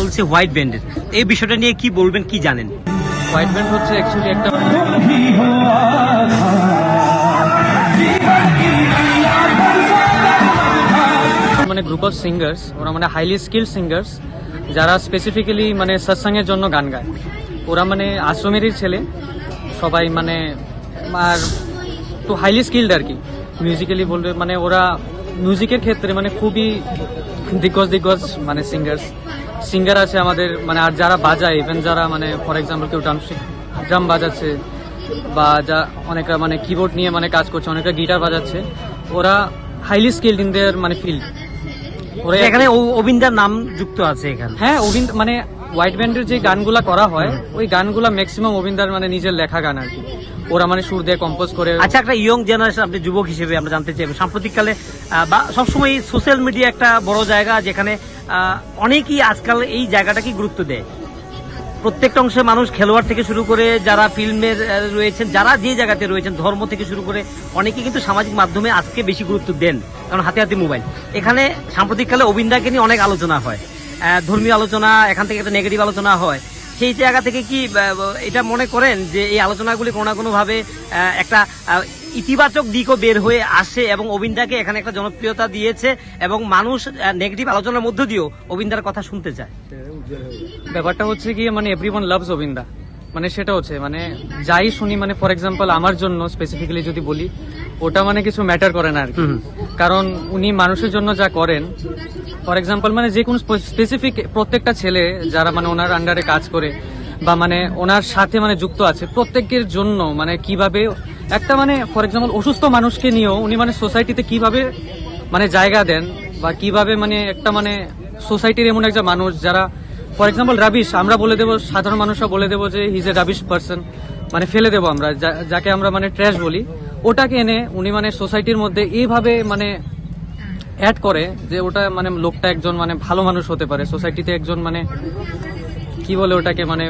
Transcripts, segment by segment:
চলছে হোয়াইট ব্যান্ডের। এই বিষয়টা নিয়ে কি বলবেন, কি জানেন? হোয়াইট ব্যান্ড হচ্ছে একটা মানে গ্রুপ অফ সিঙ্গার্স ওরা মানে হাইলি স্কিল সিঙ্গার্স যারা স্পেসিফিক্যালি মানে সৎসঙ্গের জন্য গান গায়। ওরা মানে আশ্রমেরই ছেলে, সবাই মানে আর তো হাইলি স্কিল্ড আর কি। মিউজিক্যালি বলবে মানে ওরা মিউজিকের ক্ষেত্রে মানে খুবই দিগ্গজ দিগ্গজ মানে সিঙ্গার্স সিঙ্গার আছে আমাদের মানে আর যারা বাজায় ইভেন যারা মানে ফর এক্সাম্পল কেউ ড্রাম ড্রাম বাজাচ্ছে বা যা অনেকরা মানে কিবোর্ড নিয়ে মানে কাজ করছে অনেকরা গিটার বাজাচ্ছে ওরা হাইলি স্কিল্ড ইন দেয়ার মানে ফিল্ড ওরা এখানে ও- অবিন্দার নাম যুক্ত আছে এখানে। হ্যাঁ অবিন্দ মানে হোয়াইট ব্যান্ডের যে গানগুলা করা হয় ওই গানগুলা ম্যাক্সিমাম অবিন্দার মানে নিজের লেখা গান আর কি। ওরা মানে সুর দিয়ে কম্পোজ করে। আচ্ছা একটা ইয়ং জেনারেশন আপনি যুবক হিসেবে আমরা জানতে চাইব সাম্প্রতিককালে বা সবসময় সোশ্যাল মিডিয়া একটা বড় জায়গা, যেখানে অনেকেই আজকাল এই জায়গাটাকে গুরুত্ব দেয়। প্রত্যেকটা অংশে মানুষ খেলোয়াড় থেকে শুরু করে যারা ফিল্মের রয়েছেন, যারা যে জায়গাতে রয়েছেন, ধর্ম থেকে শুরু করে অনেকে কিন্তু সামাজিক মাধ্যমে আজকে বেশি গুরুত্ব দেন, কারণ হাতে হাতে মোবাইল এখানে সাম্প্রতিককালে অবিন্দাকে নিয়ে অনেক আলোচনা হয়। ধর্মীয় আলোচনা, এখান থেকে একটা নেগেটিভ আলোচনা হয়। সেই জায়গা থেকে কি এটা মনে করেন যে এই আলোচনাগুলি কোনো না কোনো ভাবে আহ, একটা ইতিবাচক দিকও বের হয়ে আসে এবং অবিন্দাকে এখানে একটা জনপ্রিয়তা দিয়েছে এবং মানুষ নেগেটিভ আলোচনার মধ্য দিয়েও অবিন্দার কথা শুনতে চায়? ব্যাপারটা হচ্ছে কি মানে এভরিওয়ান লাভস অবিন্দা। মানে সেটা হচ্ছে মানে যাই শুনি মানে ফর এক্সাম্পল আমার জন্য স্পেসিফিক্যালি যদি বলি ওটা মানে কিছু ম্যাটার করে না আর কি। কারণ উনি মানুষের জন্য যা করেন ফর এক্সাম্পল মানে যে কোনো স্পেসিফিক প্রত্যেকটা ছেলে যারা মানে ওনার আন্ডারে কাজ করে বা মানে ওনার সাথে মানে যুক্ত আছে প্রত্যেকের জন্য মানে কীভাবে একটা মানে ফর এক্সাম্পল অসুস্থ মানুষকে নিয়েও উনি মানে সোসাইটিতে কীভাবে মানে জায়গা দেন বা কীভাবে মানে একটা মানে সোসাইটির এমন একটা মানুষ যারা ফর এক্সাম্পল রাবিশ আমরা বলে দেবো, সাধারণ মানুষরা বলে দেবো যে হিজ এ রাবিশ পার্সন মানে ফেলে দেবো আমরা যাকে আমরা মানে ট্র্যাশ বলি। ওটাকে এনে উনি মানে সোসাইটির মধ্যে এইভাবে মানে অ্যাড করে যে ওটা মানে লোকটা একজন মানে ভালো মানুষ হতে পারে। সোসাইটিতে একজন মানে কি বলে ওটাকে মানে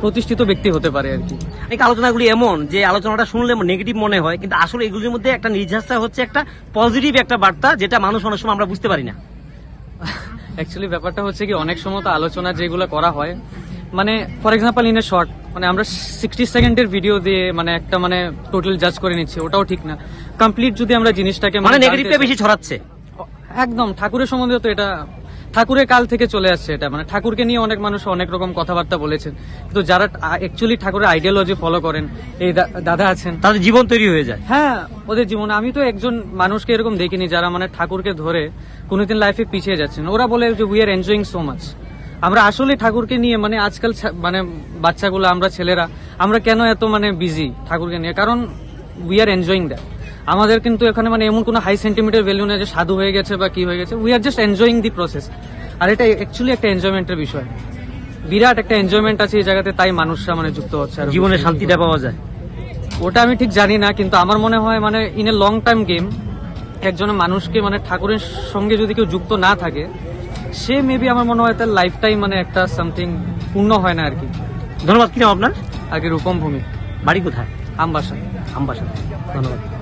প্রতিষ্ঠিত ব্যক্তি হতে পারে আর কি। এই আলোচনাগুলি এমন যে আলোচনাটা শুনলে নেগেটিভ মনে হয়, কিন্তু আসলে এগুলির মধ্যে একটা নির্যাসটা হচ্ছে একটা পজিটিভ একটা বার্তা, যেটা মানুষ অনেক সময় আমরা বুঝতে পারি না। অ্যাকচুয়ালি ব্যাপারটা হচ্ছে কি অনেক সময় তো আলোচনা যেগুলো করা হয় মানে for example in a short মানে আমরা সিক্সটি সেকেন্ডের ভিডিও দিয়ে মানে একটা মানে টোটাল জাজ করে নিচ্ছি ওটাও ঠিক না। কমপ্লিট যদি আমরা জিনিসটাকে মানে নেগেটিভটা বেশি ছড়াচ্ছে। একদম ঠাকুরের সম্বন্ধে তো এটা ঠাকুরের কাল থেকে চলে আসছে এটা। মানে ঠাকুরকে নিয়ে অনেক মানুষ অনেক রকম কথাবার্তা বলেছেন। কিন্তু যারা অ্যাকচুয়ালি ঠাকুরের আইডিয়োলজি ফলো করেন এই দাদা আছেন। তাদের জীবন তৈরি হয়ে যায়। হ্যাঁ ওদের জীবনে। আমি তো একজন মানুষকে এরকম দেখিনি যারা মানে ঠাকুরকে ধরে কোনোদিন লাইফে পিছিয়ে যাচ্ছেন। ওরা বলে যে we are enjoying so much আমরা আসলে ঠাকুরকে নিয়ে মানে আজকাল মানে বাচ্চাগুলো আমরা ছেলেরা আমরা কেন এত মানে বিজি ঠাকুরকে নিয়ে? কারণ উই আর এনজয়িং দ্যাট আমাদের কিন্তু এখানে মানে এমন কোনো হাই সেন্টিমিটার ভ্যালু নেই যে সাধু হয়ে গেছে বা কি হয়ে গেছে। We are just enjoying the process আর এটা অ্যাকচুয়ালি একটা এনজয়মেন্টের বিষয়। বিরাট একটা এনজয়মেন্ট আছে এই জায়গাতে তাই মানুষরা মানে যুক্ত হচ্ছে আরও জীবনে। শান্তিটা পাওয়া যায়। ওটা আমি ঠিক জানি না কিন্তু আমার মনে হয় মানে in a long time game একজনের মানুষকে মানে ঠাকুরের সঙ্গে যদি কেউ যুক্ত না থাকে সে মেবি আমার মনে হয় তার লাইফটাই মানে একটা সামথিং পূর্ণ হয় না আর কি। ধন্যবাদ কি নাম আপনার? আগে রূপম ভূমি বাড়ি কোথায়? আমবাসা। আমবাসা। ধন্যবাদ।